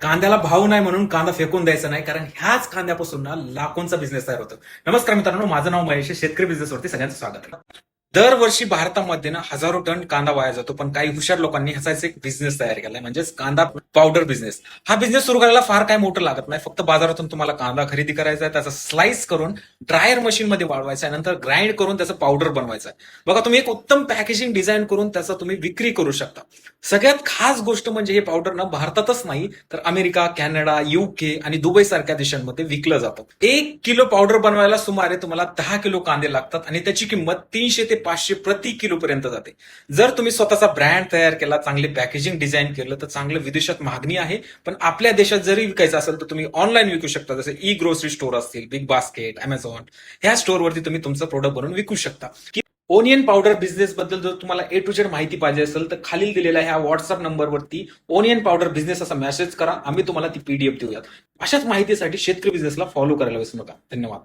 कांद्याला भाव नाही म्हणून कांदा फेकून द्यायचा नाही कारण ह्याच कांद्यापासून ना लाखोंचा बिझनेस तयार होतो नमस्कार मित्रांनो माझं नाव महेश आहे. शेतकरी बिझनेसवरती सगळ्यांचं स्वागत आहे दरवर्षी भारतामध्ये ना हजारो टन कांदा वाया जातो पण काही हुशार लोकांनी ह्याचा एक बिझनेस तयार केलाय म्हणजेच कांदा पावडर बिझनेस हा बिझनेस सुरू करायला फार काय मोठं लागत नाही फक्त बाजारातून तुम्हाला कांदा खरेदी करायचा आहे त्याचा स्लाइस करून ड्रायर मशीनमध्ये वाढवायचा आहे नंतर ग्राइंड करून त्याचं पावडर बनवायचा आहे. बघा तुम्ही एक उत्तम पॅकेजिंग डिझाईन करून त्याचा तुम्ही विक्री करू शकता. सगळ्यात खास गोष्ट म्हणजे हे पावडर ना भारतातच नाही तर अमेरिका कॅनडा युके आणि दुबई सारख्या देशांमध्ये विकलं जातं. एक किलो पावडर बनवायला सुमारे तुम्हाला दहा किलो कांदे लागतात आणि त्याची किंमत तीनशे ते पाचशे प्रति किलो पर्यंत जाते. जर तुम्ही स्वतःचा ब्रँड तयार केला चांगले पॅकेजिंग डिझाईन केलं तर चांगलं विदेशात मागणी आहे. पण आपल्या देशात जरी विकायचं असेल तर तुम्ही ऑनलाईन विकू शकता. जसं ई ग्रोसरी स्टोअर असतील बिग बास्केट अमेझॉन ह्या स्टोअरवरती तुम्ही तुमचं प्रोडक्ट बनवून विकू शकता. की ओनियन पावडर बिझनेस बद्दल जर तुम्हाला ए टू जेड माहिती पाहिजे असेल तर खालील दिलेल्या ह्या व्हॉट्सअप नंबरवरती ओनियन पावडर बिझनेस असा मेसेज करा. आम्ही तुम्हाला ती पीडीएफ देऊयात. अशाच माहितीसाठी शेतकरी बिझनेसला फॉलो करायला विसरू नका. धन्यवाद.